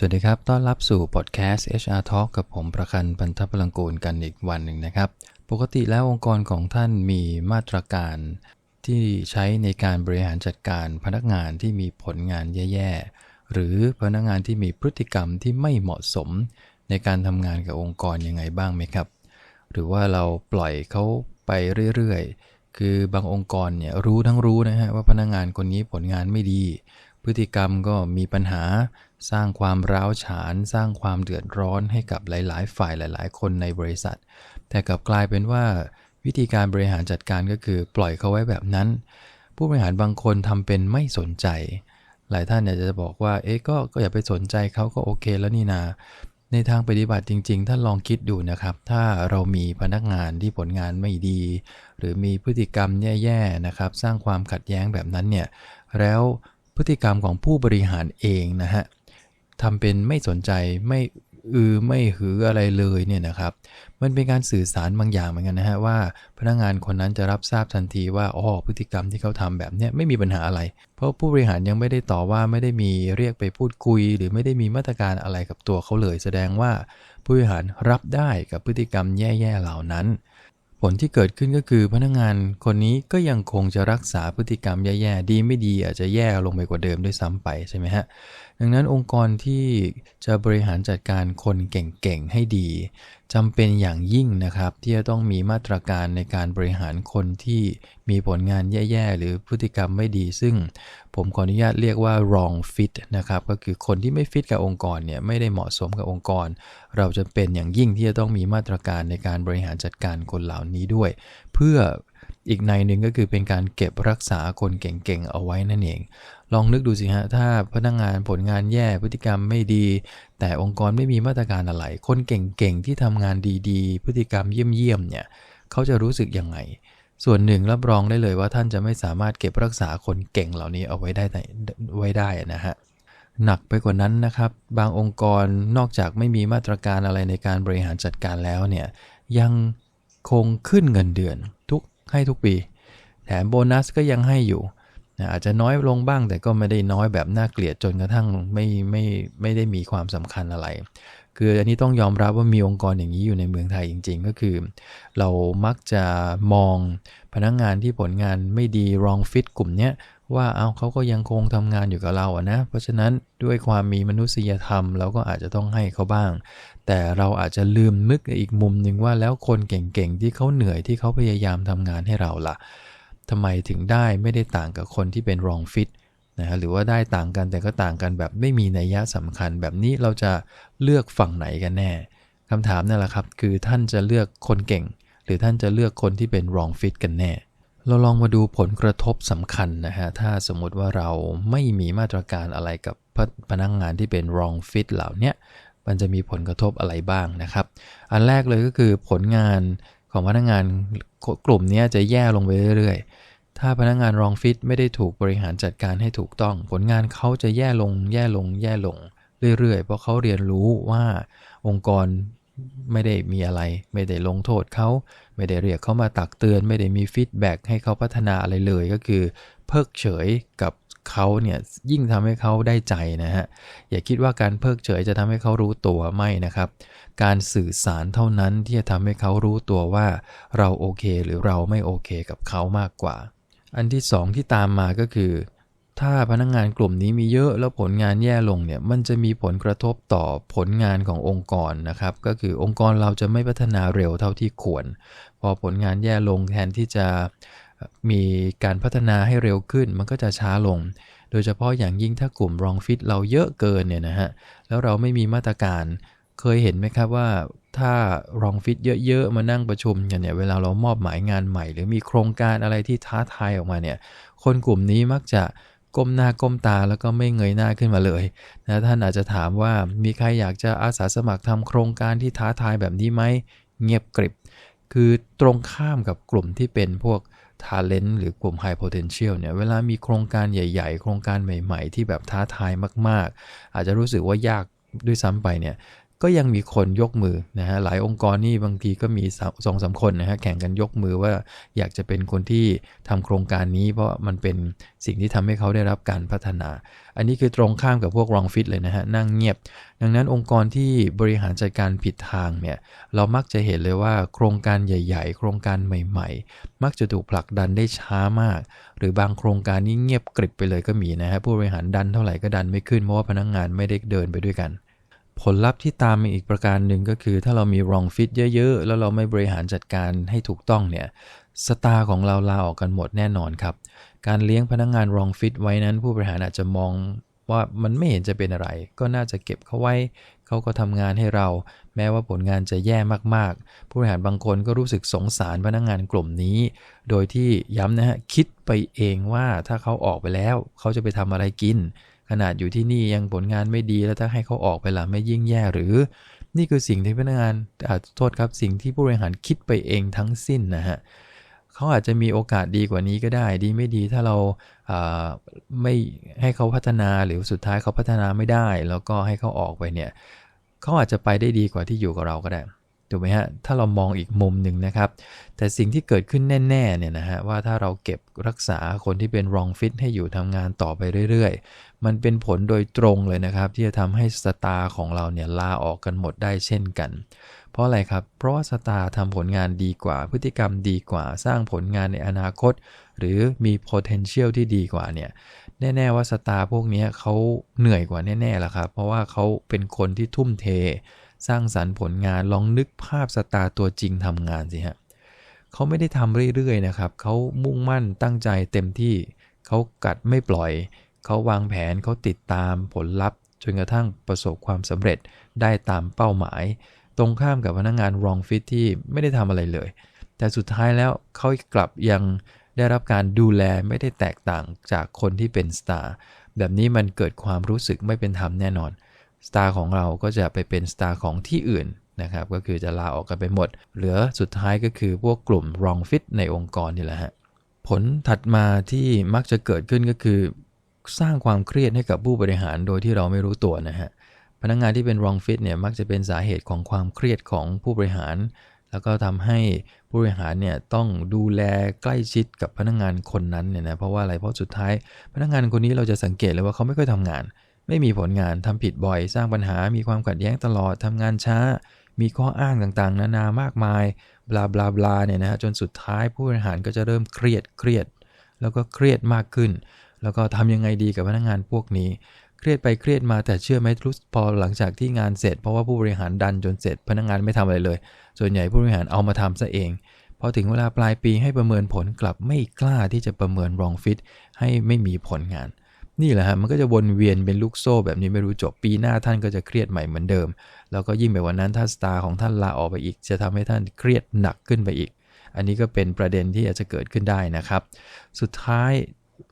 สวัสดีครับ ต้อนรับสู่พอดแคสต์ HR Talk กับผมประคันปันทพลังกูลกันอีกวันหนึ่งนะครับ ปกติแล้วองค์กรของท่านมีมาตรการ ที่ใช้ในการบริหารจัดการพนักงานที่มีผลงานแย่ๆ หรือพนักงานที่มีพฤติกรรมที่ไม่เหมาะสม ในการทำงานกับองค์กรยังไงบ้างไหมครับ หรือว่าเราปล่อยเขาไปเรื่อยๆ คือบางองค์กรเนี่ยรู้ทั้งรู้นะฮะว่าพนักงานคนนี้ผลงานไม่ดี พฤติกรรมก็มีปัญหาสร้างความร้าวฉาน สร้างความเดือดร้อนให้กับหลาย ๆ ฝ่ายหลาย ๆ คนในบริษัท แต่กลับกลายเป็นว่าวิธีการบริหารจัดการก็คือปล่อยเขาไว้แบบนั้น ผู้บริหารบางคนทำเป็นไม่สนใจ หลายท่านอยากจะบอกว่าเอ๊ะก็ก็อย่าไปสนใจเขาก็โอเคแล้วนี่นาในทางปฏิบัติจริง ๆ ท่านลองคิดดูนะครับ ถ้าเรามีพนักงานที่ผลงานไม่ดี หรือมีพฤติกรรมแย่ ๆ นะครับ สร้างความขัดแย้งแบบนั้นเนี่ย แล้ว พฤติกรรมของผู้บริหารเองนะฮะทำเป็นไม่สนใจไม่อือไม่หืออะไรเลยเนี่ยนะครับ มันเป็นการสื่อสารบางอย่างเหมือนกันนะฮะว่า พนักงานคนนั้นจะรับทราบทันทีว่าอ๋อพฤติกรรมที่เขาทำแบบนี้ไม่มีปัญหาอะไร เพราะผู้บริหารยังไม่ได้ต่อว่าไม่ได้มีเรียกไปพูดคุย หรือไม่ได้มีมาตรการอะไรกับตัวเขาเลย แสดงว่าผู้บริหารรับได้กับพฤติกรรมแย่ๆเหล่านั้น ผลที่เกิดขึ้นก็คือพนักงานคนนี้ก็ยังคงจะรักษาพฤติกรรมแย่ๆดีไม่ดีอาจจะแย่ลงไปกว่าเดิมด้วยซ้ำไปใช่ไหมฮะ ดังนั้นองค์กรที่จะบริหารจัดการคนเก่งๆให้ดีจำเป็นอย่างยิ่งนะครับ ที่จะต้องมีมาตรการในการบริหารคนที่มีผลงานแย่ๆ หรือพฤติกรรมไม่ดี ซึ่งผมขออนุญาตเรียกว่า wrong fit นะครับ ก็คือคนที่ไม่ฟิตกับองค์กรเนี่ยไม่ได้เหมาะสมกับองค์กร เราจะเป็นอย่างยิ่งที่จะต้องมีมาตรการในการบริหารจัดการคนเหล่านี้ด้วย เพื่อ อีกในหนึ่งก็คือเป็นการเก็บรักษาคนเก่งๆเอาไว้นั่นเอง ลองนึกดูสิฮะ ถ้าพนักงงานผลงานแย่พฤติกรรมไม่ดี แต่องค์กรไม่มีมาตรการอะไร คนเก่งๆที่ทำงานดีๆ พฤติกรรมเยี่ยมๆเนี่ยเขาจะรู้สึกยังไง ส่วนหนึ่งรับรองได้เลยว่าท่านจะไม่สามารถเก็บรักษาคนเก่งเหล่านี้เอาไว้ได้ไว้ได้นะฮะหนักไปกว่านั้นนะครับ บางองค์กรนอกจากไม่มีมาตรการอะไรในการบริหารจัดการแล้วเนี่ยยังคงขึ้นเงินเดือนทุก ให้ทุกปี แถมโบนัสก็ยังให้อยู่นะอาจจะน้อยลงบ้างแต่ก็ไม่ได้น้อยแบบน่าเกลียดจนกระทั่งไม่ไม่ไม่ได้มีความสำคัญอะไร คืออันนี้ต้องยอมรับว่ามีองค์กรอย่างนี้อยู่ในเมืองไทยจริง ๆ ก็คือ เรามักจะมองพนักงงานที่ผลงานไม่ดีรองฟิตกลุ่มเนี้ย ว่าเอาเขาก็ยังคงทำงานอยู่กับเราอะนะ เพราะฉะนั้นด้วยความมีมนุษยธรรมเราก็อาจจะต้องให้เขาบ้าง แต่เราอาจจะลืมนึกอีกมุมหนึ่งว่าแล้วคนเก่งๆที่เขาเหนื่อยที่เขาพยายามทำงานให้เราล่ะทำไมถึงได้ไม่ได้ต่างกับคนที่เป็น wrong fit นะฮะหรือว่าได้ต่างกันแต่ก็ต่างกันแบบไม่มีนัยยะสำคัญ แบบนี้เราจะเลือกฝั่งไหนกันแน่คำถามนั่นแหละครับ คือท่านจะเลือกคนเก่ง หรือท่านจะเลือกคนที่เป็น wrong fit กันแน่ เราลองมาดูผลกระทบสำคัญนะฮะ ถ้าสมมติว่าเราไม่มีมาตรการอะไรกับพนักงงานที่เป็น wrong fit เหล่านี้มันจะมีผลกระทบอะไรบ้างนะครับ อันแรกเลยก็คือผลงานของพนักงานกลุ่มนี้จะแย่ลงไปเรื่อยๆ ถ้าพนักงานรองฟิตไม่ได้ถูกบริหารจัดการให้ถูกต้อง ผลงานเขาจะแย่ลงแย่ลงแย่ลงเรื่อยๆ เพราะเขาเรียนรู้ว่าองค์กร ไม่ได้มีอะไร ไม่ได้ลงโทษเขา ไม่ได้เรียกเขามาตักเตือน ไม่ได้มีฟีดแบ็กให้เขาพัฒนาอะไรเลยก็คือ เพิกเฉยกับเขาเนี่ยยิ่งทำให้เขาได้ใจนะฮะ อย่าคิดว่าการเพิกเฉยจะทำให้เขารู้ตัวไม่นะครับ การสื่อสารเท่านั้นที่จะทำให้เขารู้ตัวว่าเราโอเค หรือเราไม่โอเคกับเขามากกว่า อันที่สองที่ตามมาก็คือ ถ้าพนักงงานกลุ่มนี้มีเยอะแล้วผลงานแย่ลงเนี่ยมันจะมีผลกระทบต่อผลงานขององค์กรนะครับ ก็คือองค์กรเราจะไม่พัฒนาเร็วเท่าที่ควร พอผลงานแย่ลงแทนที่จะมีการพัฒนาให้เร็วขึ้น มันก็จะช้าลง โดยเฉพาะอย่างยิ่งถ้ากลุ่มรองฟิตเราเยอะเกินเนี่ยนะฮะแล้วเราไม่มีมาตรการเคยเห็นไหมครับว่าถ้ารองฟิตเยอะๆ มานั่งประชุมกันเนี่ยเวลาเรามอบหมายงานใหม่ หรือมีโครงการอะไรที่ท้าทายออกมาเนี่ยคนกลุ่มนี้มักจะ ก้มหน้าก้มตาแล้วก็ไม่เงยหน้าขึ้นมาเลยนะท่านอาจจะถามว่ามีใครอยากจะอาสาสมัครทำโครงการที่ท้าทายแบบนี้ไหมเงียบกริบ คือตรงข้ามกับกลุ่มที่เป็นพวก Talent หรือกลุ่ม High Potential เนี่ยเวลามีโครงการใหญ่ ๆ โครงการใหม่ ๆ ที่แบบท้าทายมาก ๆ อาจจะรู้สึกว่ายากด้วยซ้ำไปเนี่ย ก็ยังมีคนยกมือนะฮะหลายองค์กรนี่บางทีก็มีสองสาคนนะฮะแข่งกันยกมือว่าอยากจะเป็นคนที่ทำโครงการนี้ เพราะมันเป็นสิ่งที่ทำให้เขาได้รับการพัฒนา อันนี้คือตรงข้ามกับพวกรองฟิตเลยนะฮะนั่งเงียบ ดังนั้นองค์กรที่บริหารจัดการผิดทางเนี่ยเรามักจะเห็นเลยว่าโครงการใหญ่ ๆ โครงการใหม่ ๆ มักจะถูกผลักดันได้ช้ามาก หรือบางโครงการนี้เงียบกริบไปเลยก็มีนะฮะผู้บริหารดันเท่าไหร่ก็ดันไม่ขึ้นเพราะว่าพนักงงานไม่ได้เดินไปด้วยกัน ผลลัพธ์ที่ตามมาอีกประการหนึ่งก็คือ ถ้าเรามี wrong fit เยอะ ๆ แล้วเราไม่บริหารจัดการให้ถูกต้องเนี่ยสตาร์ของเราลาออกกันหมดแน่นอนครับ การเลี้ยงพนักงงาน wrong fit ไว้นั้น ผู้บริหารอาจจะมองว่ามันไม่เห็นจะเป็นอะไร ก็น่าจะเก็บเขาไว้ เขาก็ทำงานให้เรา แม้ว่าผลงานจะแย่มากๆ ผู้บริหารบางคนก็รู้สึกสงสารพนักงงานกลุ่มนี้ โดยที่ย้ำนะฮะคิดไปเองว่าถ้าเขาออกไปแล้ว เขาจะไปทำอะไรกิน ขนาดอยู่ที่นี่ยังผลงานไม่ดีแล้วถ้าให้เขาออกไปละไม่ยิ่งแย่หรือ นี่คือสิ่งที่พนักงานโทษครับสิ่งที่ผู้บริหารคิดไปเองทั้งสิ้นนะฮะเขาอาจจะมีโอกาสดีกว่านี้ก็ได้ ดีไม่ดีถ้าเราไม่ให้เขาพัฒนาหรือสุดท้ายเขาพัฒนาไม่ได้ แล้วก็ให้เขาออกไปเนี่ยเขาอาจจะไปได้ดีกว่าที่อยู่กับเราก็ได้ ถูกไหมฮะถ้าเรามองอีกมุมหนึ่งนะครับ แต่สิ่งที่เกิดขึ้นแน่ๆเนี่ยนะฮะว่าถ้าเราเก็บรักษาคนที่เป็น wrong fit ให้อยู่ทำงานต่อไปเรื่อยๆ มันเป็นผลโดยตรงเลยนะครับ ที่จะทำให้สตาร์ของเราเนี่ยลาออกกันหมดได้เช่นกัน เพราะอะไรครับ เพราะว่าสตาร์ทำผลงานดีกว่า พฤติกรรมดีกว่า สร้างผลงานในอนาคต หรือมี potential ที่ดีกว่าเนี่ยแน่ ๆ ว่าสตาร์พวกนี้เขาเหนื่อยกว่าแน่ๆล้วครับ เพราะว่าเขาเป็นคนที่ทุ่มเท สร้างสรรค์ผลงานลองนึกภาพสตาร์ตัวจริงทำงานสิฮะเขาไม่ได้ทำเรื่อยๆนะครับเขามุ่งมั่นตั้งใจเต็มที่เขากัดไม่ปล่อย เขาวางแผนเขาติดตามผลลัพธ์จนกระทั่งประสบความสำเร็จได้ตามเป้าหมาย ตรงข้ามกับพนักงงานรองฟิตที่ไม่ได้ทำอะไรเลย แต่สุดท้ายแล้วเขากลับยังได้รับการดูแลไม่ได้แตกต่างจากคนที่เป็นสตาร์แบบนี้มันเกิดความรู้สึกไม่เป็นธรรมแน่นอน สตาร์ของเราก็จะไปเป็นสตาร์ของที่อื่นนะครับ ก็คือจะลาออกกันไปหมด เหลือสุดท้ายก็คือพวกกลุ่ม wrong fit ในองค์กรนี่แหละฮะ ผลถัดมาที่มักจะเกิดขึ้นก็คือ สร้างความเครียดให้กับผู้บริหารโดยที่เราไม่รู้ตัวนะฮะ พนักงงานที่เป็น wrong fit เนี่ยมักจะเป็นสาเหตุของความเครียดของผู้บริหาร แล้วก็ทำให้ผู้บริหารเนี่ยต้องดูแลใกล้ชิดกับพนักงงานคนนั้นเนี่ยนะ เพราะว่าอะไร เพราะสุดท้ายพนักงงานคนนี้เราจะสังเกตเลยว่าเขาไม่ค่อยทำงาน ไม่มีผลงานทำผิดบ่อย สร้างปัญหา มีความขัดแย้งตลอดทำงานช้า มีข้ออ้างต่างๆ นานามากมาย บลาบลาบลาเนี่ยนะฮะจนสุดท้ายผู้บริหารก็จะเริ่มเครียดเครียด แล้วก็เครียดมากขึ้น แล้วก็ทำยังไงดีกับพนักงานพวกนี้ เครียดไปเครียดมาแต่เชื่อไหมทุกพอหลังจากที่งานเสร็จ เพราะว่าผู้บริหารดันจนเสร็จ พนักงานไม่ทำอะไรเลย ส่วนใหญ่ผู้บริหารเอามาทำซะเองพอถึงเวลาปลายปีให้ประเมินผลกลับไม่กล้าที่จะประเมินรองฟิตให้ไม่มีผลงาน นี่แหละฮะมันก็จะวนเวียนเป็นลูกโซ่แบบนี้ไม่รู้จบปีหน้าท่านก็จะเครียดใหม่เหมือนเดิม แล้วก็ยิ่งไปวันนั้นถ้าสตาร์ของท่านลาออกไปอีก จะทำให้ท่านเครียดหนักขึ้นไปอีก อันนี้ก็เป็นประเด็นที่อาจจะเกิดขึ้นได้นะครับ สุดท้าย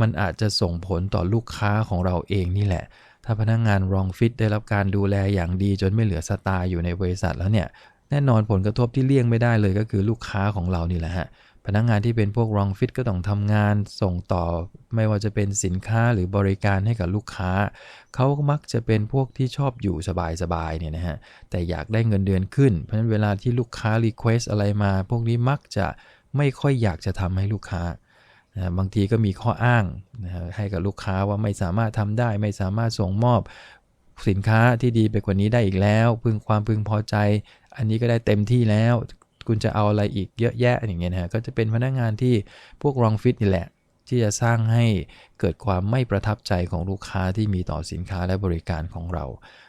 มันอาจจะส่งผลต่อลูกค้าของเราเองนี่แหละ ถ้าพนักงงานรองฟิตได้รับการดูแลอย่างดีจนไม่เหลือสตาร์อยู่ในบริษัทแล้วเนี่ยแน่นอนผลกระทบที่เลี่ยงไม่ได้เลยก็คือลูกค้าของเรานี่แหละฮะ พนักงงานที่เป็นพวกรองฟิตก็ต้องทำงานส่งต่อ ไม่ว่าจะเป็นสินค้าหรือบริการให้กับลูกค้า เขามักจะเป็นพวกที่ชอบอยู่สบายๆเนี่ยนะฮะแต่อยากได้เงินเดือนขึ้น เพราะฉะนั้นเวลาที่ลูกค้ารีเควสอะไรมา พวกนี้มักจะไม่ค่อยอยากจะทำให้ลูกค้านะบางทีก็มีข้ออ้างนะให้กับลูกค้าว่าไม่สามารถทำได้ ไม่สามารถส่งมอบสินค้าที่ดีไปกว่านี้ได้อีกแล้ว พึงความพึงพอใจ อันนี้ก็ได้เต็มที่แล้ว คุณจะเอาอะไรอีกเยอะแยะอย่างเงี้ยนะฮะก็จะเป็นพนักงานที่พวกรองฟิตนี่แหละ ที่จะสร้างให้เกิดความไม่ประทับใจของลูกค้าที่มีต่อสินค้าและบริการของเรา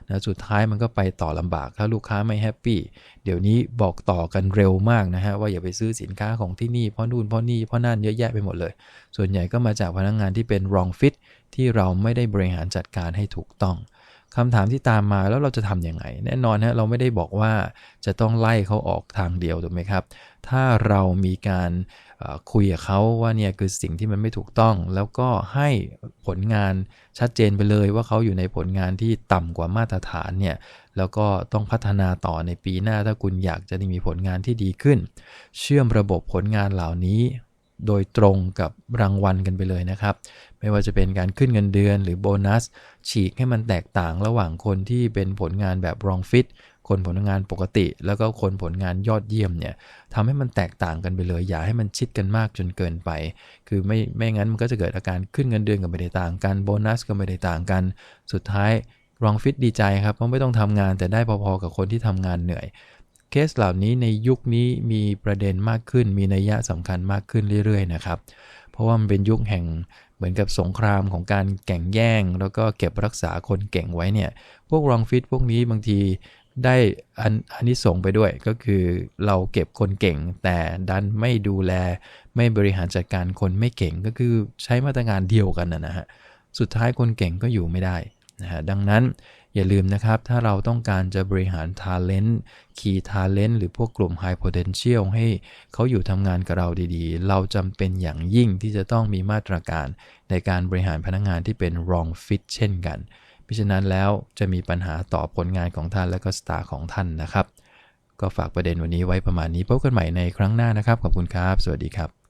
นะสุดท้ายมันก็ไปต่อลำบากถ้าลูกค้าไม่แฮปปี้เดี๋ยวนี้บอกต่อกันเร็วมากนะฮะว่าอย่าไปซื้อสินค้าของที่นี่เพราะนู่นเพราะนี่เพราะนั่นเยอะแยะไปหมดเลย ส่วนใหญ่ก็มาจากพนักงานที่เป็นรองฟิตที่เราไม่ได้บริหารจัดการให้ถูกต้อง คำถามที่ตามมาแล้วเราจะทำยังไง แน่นอนฮะเราไม่ได้บอกว่าจะต้องไล่เขาออกทางเดียวถูกไหมครับ ถ้าเรามีการคุยกับเขาว่าเนี่ยคือสิ่งที่มันไม่ถูกต้อง แล้วก็ให้ผลงานชัดเจนไปเลยว่าเขาอยู่ในผลงานที่ต่ำกว่ามาตรฐานเนี่ยแล้วก็ต้องพัฒนาต่อในปีหน้าถ้าคุณอยากจะมีผลงานที่ดีขึ้น เชื่อมระบบผลงานเหล่านี้ โดยตรงกับรางวัลกันไปเลยนะครับ ไม่ว่าจะเป็นการขึ้นเงินเดือนหรือโบนัส ฉีกให้มันแตกต่างระหว่างคนที่เป็นผลงานแบบรองฟิตคนผลงานปกติ แล้วก็คนผลงานยอดเยี่ยมเนี่ยทำให้มันแตกต่างกันไปเลย อย่าให้มันชิดกันมากจนเกินไป คือไม่ไม่งั้นมันก็จะเกิดอาการขึ้นเงินเดือนก็ไม่ได้ต่างกันโบนัสก็ไม่ได้ต่างกัน สุดท้ายรองฟิตดีใจครับเพราะไม่ต้องทำงานแต่ได้พอๆกับคนที่ทำงานเหนื่อย เคสเหล่านี้ในยุคนี้มีประเด็นมากขึ้น มีนัยยะสำคัญมากขึ้นเรื่อยๆนะครับ เพราะว่ามันเป็นยุคแห่งเหมือนกับสงครามของการแข่งแย่ง แล้วก็เก็บรักษาคนเก่งไว้เนี่ย พวกรองฟิตพวกนี้บางทีได้อันอันนี้ส่งไปด้วยก็คือเราเก็บคนเก่ง แต่ดันไม่ดูแลไม่บริหารจัดการคนไม่เก่งก็คือใช้มาตรการเดียวกันนะฮะสุดท้ายคนเก่งก็อยู่ไม่ได้นะฮะดังนั้น อย่าลืมนะครับ ถ้าเราต้องการจะบริหาร Talent Key Talent หรือพวกกลุ่ม High Potential ให้เขาอยู่ทำงานกับเราดีๆ เราจำเป็นอย่างยิ่งที่จะต้องมีมาตรการในการบริหารพนักงงานที่เป็น wrong fit เช่นกันพิฉะนั้นแล้วจะมีปัญหาต่อผลงานของท่านและก็สตาร์ของท่านนะครับ ก็ฝากประเด็นวันนี้ไว้ประมาณนี้พบกันใหม่ในครั้งหน้านะครับ ขอบคุณครับ สวัสดีครับ